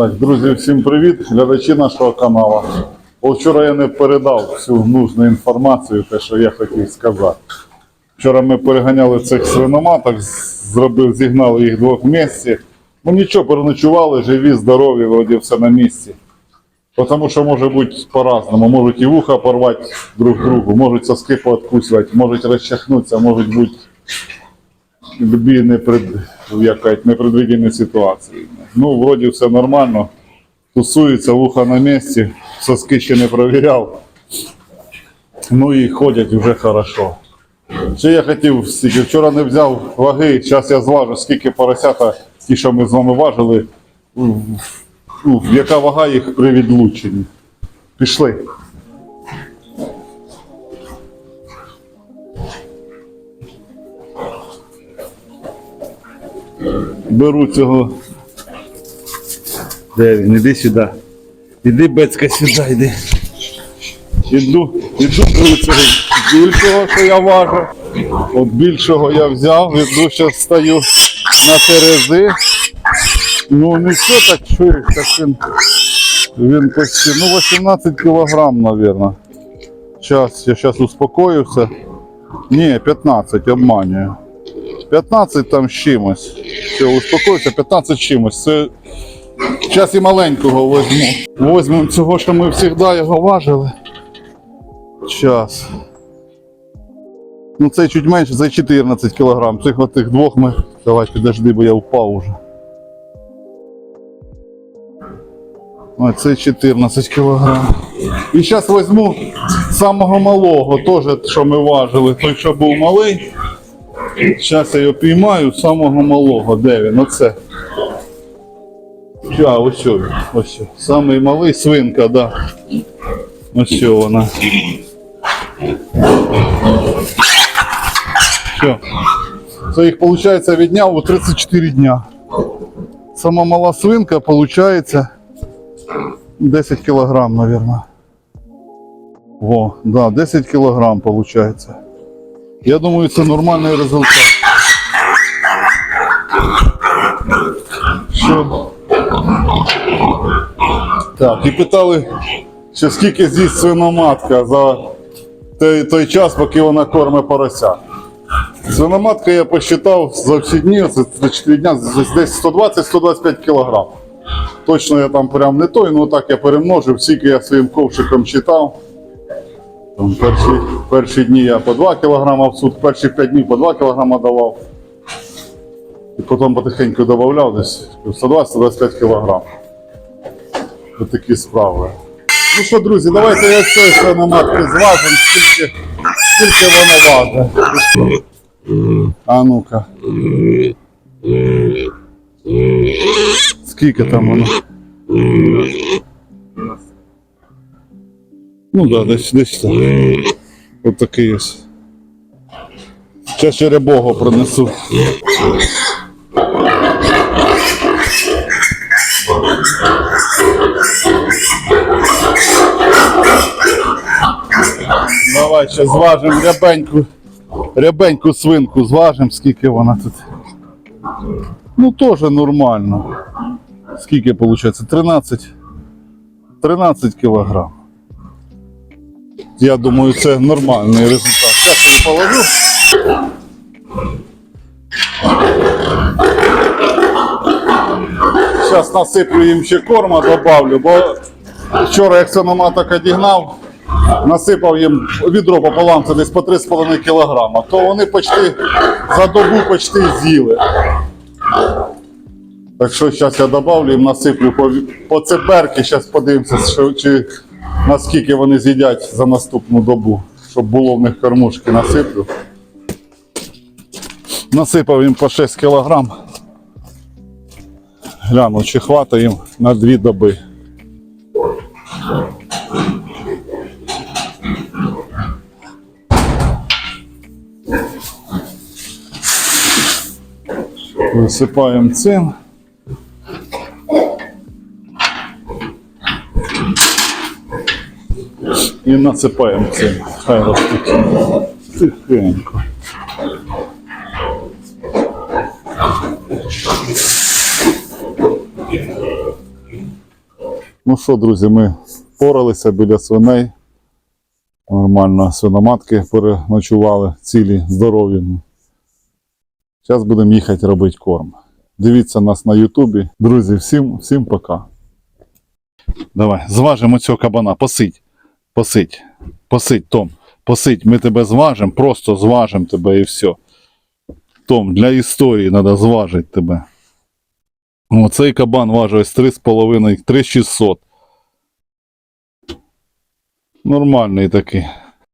Так, друзі, всім привіт, глядачі нашого каналу. Вчора я не передав всю нужну інформацію, те, що я хотів сказати. Вчора ми переганяли цих свиноматок, зробив, зігнали їх двох в місці. Ну нічого, переночували, живі, здорові, вроді все на місці. Тому що може бути по-разному. Можуть і вуха порвати друг другу, можуть соски пооткусувати, можуть розчахнутися, можуть бути любі непред... якась непредвидені ситуації. Ну, вроді все нормально. Тусується, вуха на місці, соски ще не провіряв. Ну і ходять вже хорошо. Ще я хотів, стільки вчора не взяв ваги, зараз я зважу, скільки поросята, ті, що ми з вами важили, ну, яка вага їх при відлученні. Пішли. Беру цього. Де він? Іди сюди. Іди, Бецька, сюди, йди. Іду, іду беру цього більшого, що я важу. От більшого я взяв, іду, зараз стою на терези. Ну нічого так чуєш, так він, він почти, ну 18 кілограм, мабуть. Зараз, я зараз успокоюся. Ні, 15, обманюю. 15 там з чимось. Все, успокойся, 15 з чимось. Це зараз і маленького візьму. Візьмемо цього, що ми завжди його важили. Час. Ну це чуть менше, це 14 кг. Цих от тих двох ми. Давай підожди, бо я впав уже. Ось це 14 кг. І зараз візьму самого малого, теж, що ми важили. Той, що був малий. Зараз я його піймаю, самого малого. Де він? Оце. А, ось що. Ось що. Самий малий свинка, так. Да. Ось вона. Все. Це їх, виходить, відняв у 34 дня. Сама мала свинка, виходить, 10 кілограм, мабуть. Во, да, 10 кілограм виходить. Я думаю, це нормальний результат. Що? Так, і питали, що скільки з'їсть свиноматка за той, той час, поки вона кормить порося. Свиноматка я посчитав за всі дні, за 4 дня, десь 120-125 кілограм. Точно я там прям не той, ну так я перемножив, скільки я своїм ковшиком читав. Там перші, перші дні я по 2 кг в сутки, перші 5 днів по 2 кг давав. І потім потихеньку додавав десь 120-125 кг. Ось такі справи. Ну що, друзі, давайте я цієї свиноматки зважимо, скільки, скільки воно важить. А ну-ка. Скільки там воно? Ну да, десь десь так. Ось такий ось. Зараз ще рябого пронесу. Давай ще зважимо рябеньку. Рябеньку свинку зважимо, скільки вона тут. Ну теж нормально. Скільки виходить? 13. 13 кілограм. Я думаю, це нормальний результат. Зараз я положу. Зараз насиплю їм ще корма, добавлю, бо вчора, як сономаток одігнав, насипав їм відро пополам, це десь по 3,5 кілограма, то вони почти за добу почти з'їли. Так що зараз я добавлю їм насиплю по, по циберки, зараз подивимося, що, чи наскільки вони з'їдять за наступну добу, щоб було в них кормушки насиплю. Насипав їм по 6 кілограм. Гляну, чи хватить їм на дві доби. Висипаємо цим. І насипаємо цим. Хай ростуть. Тихенько. Ну що, друзі, ми впоралися біля свиней. Нормально, свиноматки переночували, цілі, здорові. Зараз будемо їхати робити корм. Дивіться нас на Ютубі. Друзі, всім, всім пока. Давай, зважимо цього кабана. Посидь. Посидь. Посидь, Том. Посидь. Ми тебе зважимо, просто зважимо тебе і все. Том, для історії треба зважити тебе. Цей кабан важить ось 3,5, 3600. Нормальний такий.